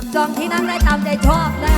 จับจองที่นั่งได้ตามใจชอบนะ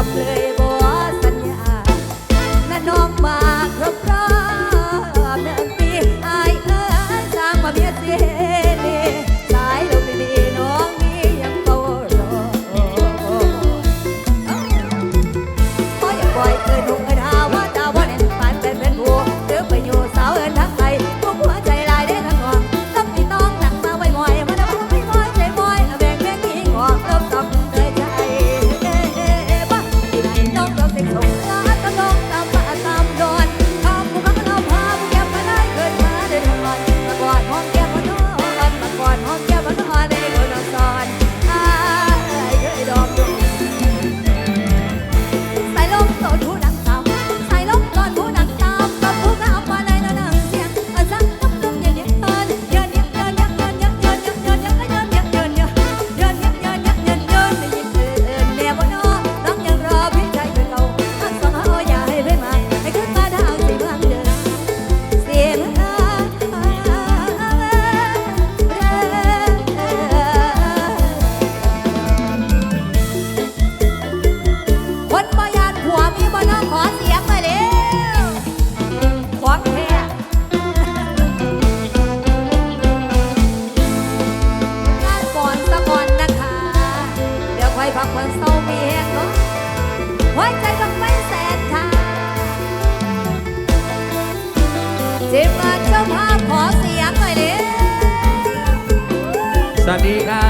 a place. เบิ่เศร้ามีแหงาหัวใจบังแสนทาจ็มาเจ้ภาพขอเสียงหน่อยเด้สวัสดีครับ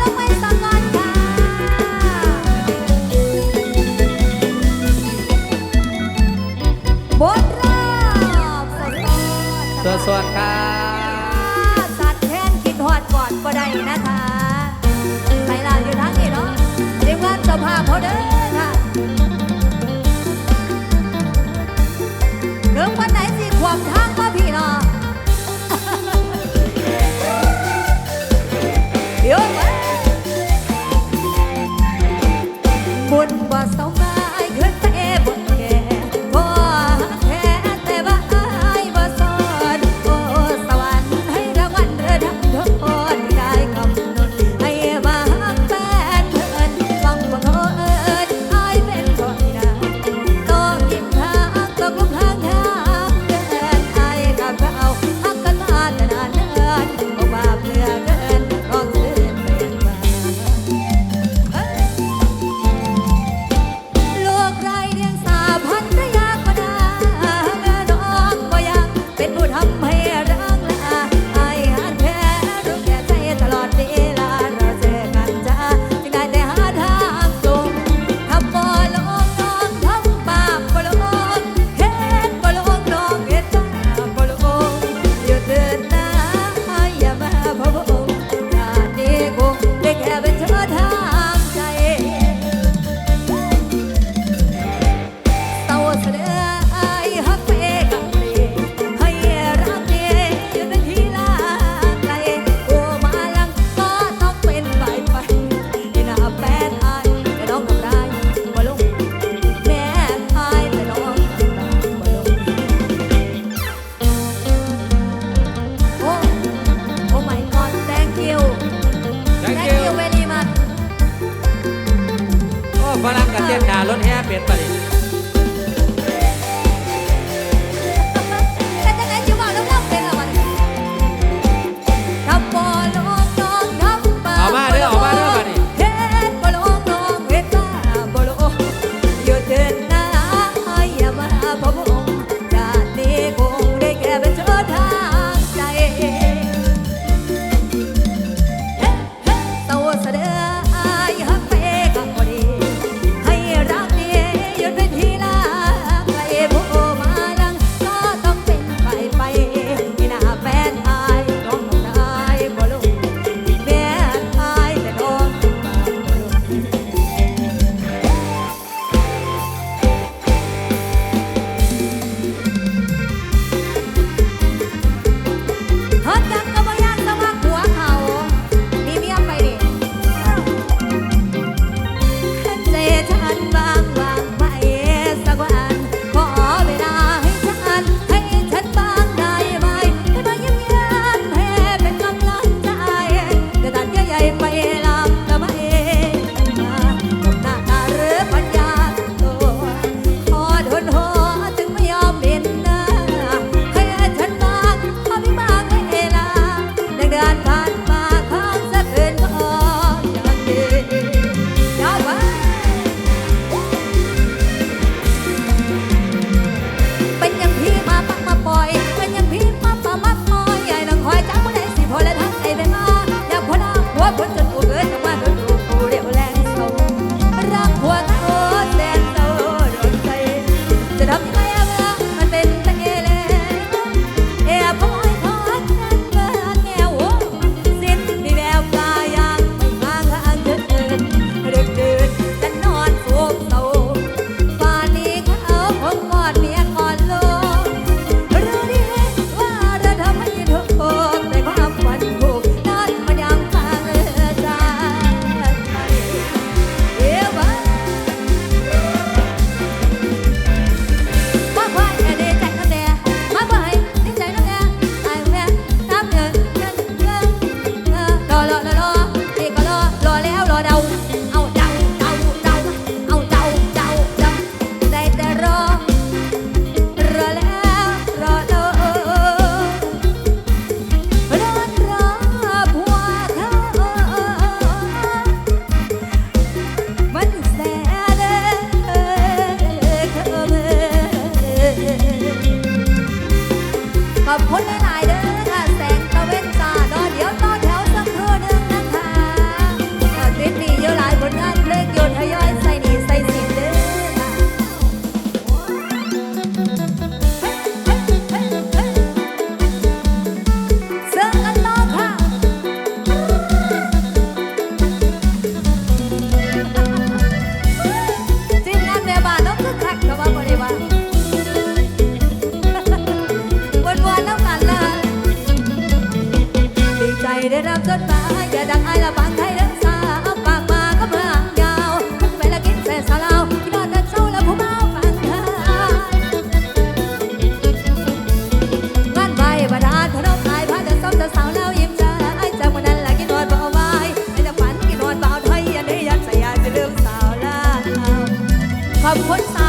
อ่านไว้แล้วไม่สั ขอบคุณ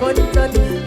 คนจน